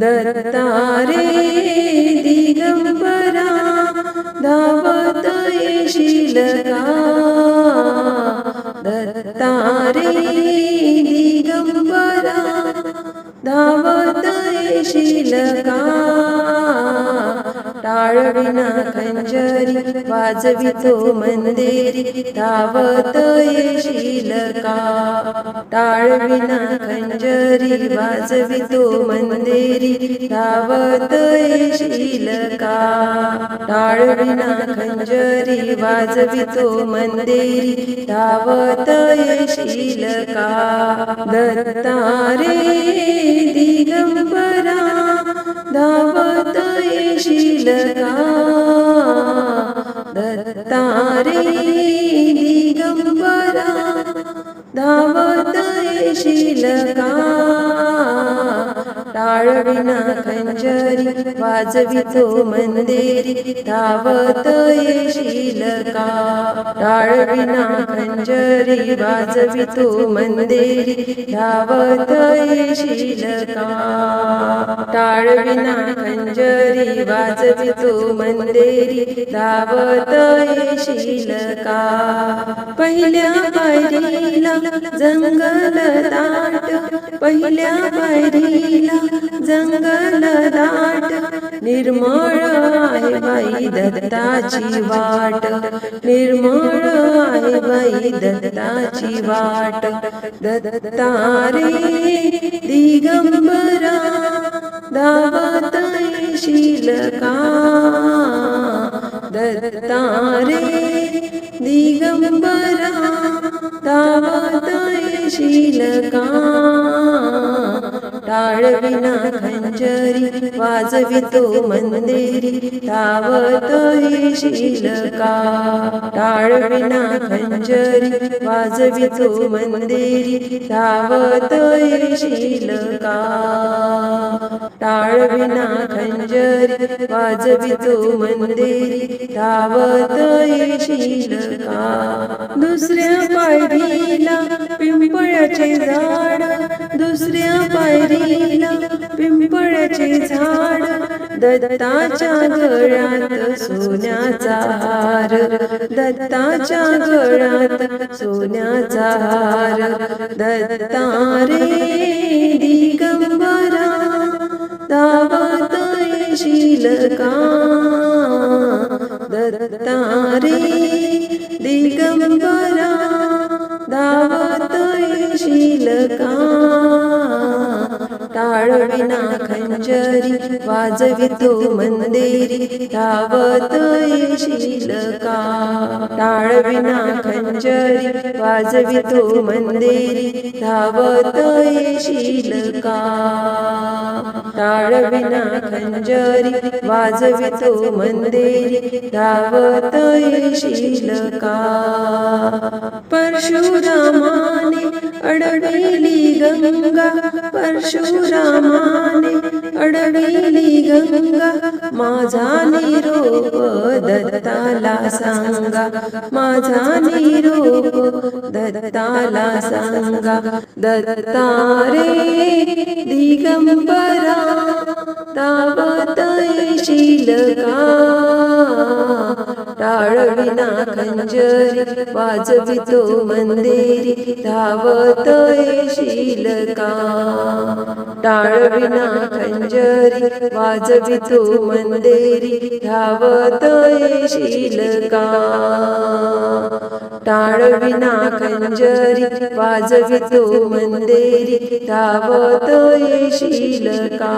दत्तारे दिगंबरा धावत येशील का दत्तारे टाळविना खंजरी वाजवितो मंदिरी धावत येशील का? टाळविना खंजरी वाजवितो मंदिरी धावत येशील का? टाळविना खंजरी वाजवितो मंदेरी धावत येशील का? दत्तारे दिगंबरा धावत येशील का वाळविना खंजरी वाजवितो मंदिरी धावत येशील का टाळविना खंजरी वाजवितो मंदिरी धावत येशील का टाळविना खंजरी वाजवितो मंदिरी धावत येशील का पहिल्या पायरीला जंगल दाट पहिल्या पायरीला जंगल दाट निर्मळ आहे बाई दत्ताची वाट निर्मळ आहे बाई दत्ताची वाट दत्तारे दिगंबरा धावत येशील का दत्तारे दिगंबरा धावत येशील का टाळविना खंजरी वाजवितो मंदिरी धावत येशील का टाळविना खंजरी वाजवितो मंदिरी धावत येशील का टाळविना खंजरी वाजवितो मंदिरी धावत येशील का दुसऱ्या पायरीला पिंपळाचे झाड दुसऱ्या पायरीला पिंपळाचे झाड दत्ताच्या गळ्यात सोन्याचा हार दत्ताच्या गळ्यात सोन्याचा हार दत्तारे दिगंबरा दावत येशील का? दत्तारे दिगंबरा विना खंजरी वाजवितो मंदिरी धावत येशील का? टाळविना खंजरी वाजवितो मंदिरी धावत येशील का? टाळविना खंजरी वाजवितो मंदिरी धावत येशील का? परशुरामा अडविली गंगा परशुरामाने अडविली गंगा माझा निरोप दत्ताला सांगा माझा निरोप दत्ताला सांगा दत्तारे दिगंबरा धावत येशील का टाळविना खंजरी वाजवितो मंदिरी धावत येशील का टाळविना खंजरी वाजवितो मंदिरी धावत येशील का टाळविना खंजरी वाजवितो मंदिरी धावत येशील का?